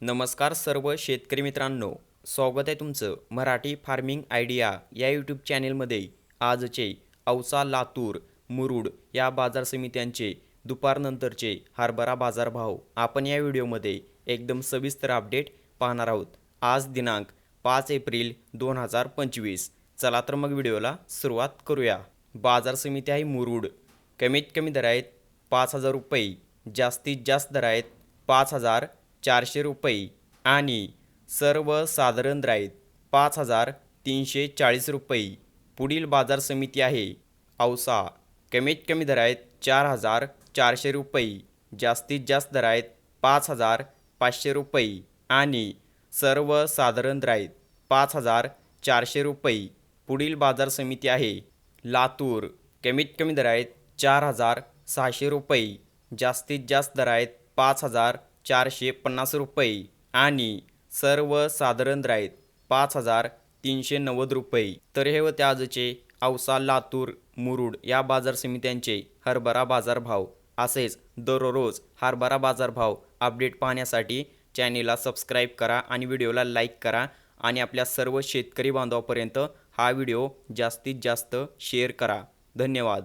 नमस्कार सर्व शेतकरी मित्रांनो. स्वागत आहे तुमचं मराठी फार्मिंग आयडिया या यूट्यूब चॅनेलमध्ये. आजचे औसा लातूर मुरुड या बाजार समित्यांचे दुपारनंतरचे हरभरा बाजारभाव आपण या व्हिडिओमध्ये एकदम सविस्तर अपडेट पाहणार आहोत. आज दिनांक पाच एप्रिल दोन हजार पंचवीस. चला तर मग व्हिडिओला सुरुवात करूया. बाजार समिती आहे मुरुड. कमीत कमी दर आहेत पाच हजार रुपये जास्तीत जास्त दर आहेत पाच हजार चारशे रुपये आणि सर्वसाधारण राईत पाच हजार तीनशे चाळीस रुपये. पुढील बाजार समिती आहे. औसा कमीत कमी दर आहेत चार हजार चारशे रुपये. जास्तीत जास्त दर आहेत पाच हजार पाचशे रुपये आणि सर्वसाधारण राईत पाच हजार चारशे रुपये. पुढील बाजार समिती आहे. लातूर. कमीत कमी दर आहेत चार हजार सहाशे रुपये. जास्तीत जास्त दर आहेत पाच हजार चारशे पन्नास रुपये आणि सर्वसाधारण साधारण आहेत पाच हजार तीनशे नव्वद रुपये. तर हे होते आजचे औसा लातूर मुरुड या बाजार समित्यांचे हरभरा बाजारभाव. असेच दररोज हरभरा बाजारभाव अपडेट पाहण्यासाठी चॅनेलला सबस्क्राईब करा आणि व्हिडिओला लाईक करा आणि आपल्या सर्व शेतकरी बांधवापर्यंत हा व्हिडिओ जास्तीत जास्त शेअर करा. धन्यवाद.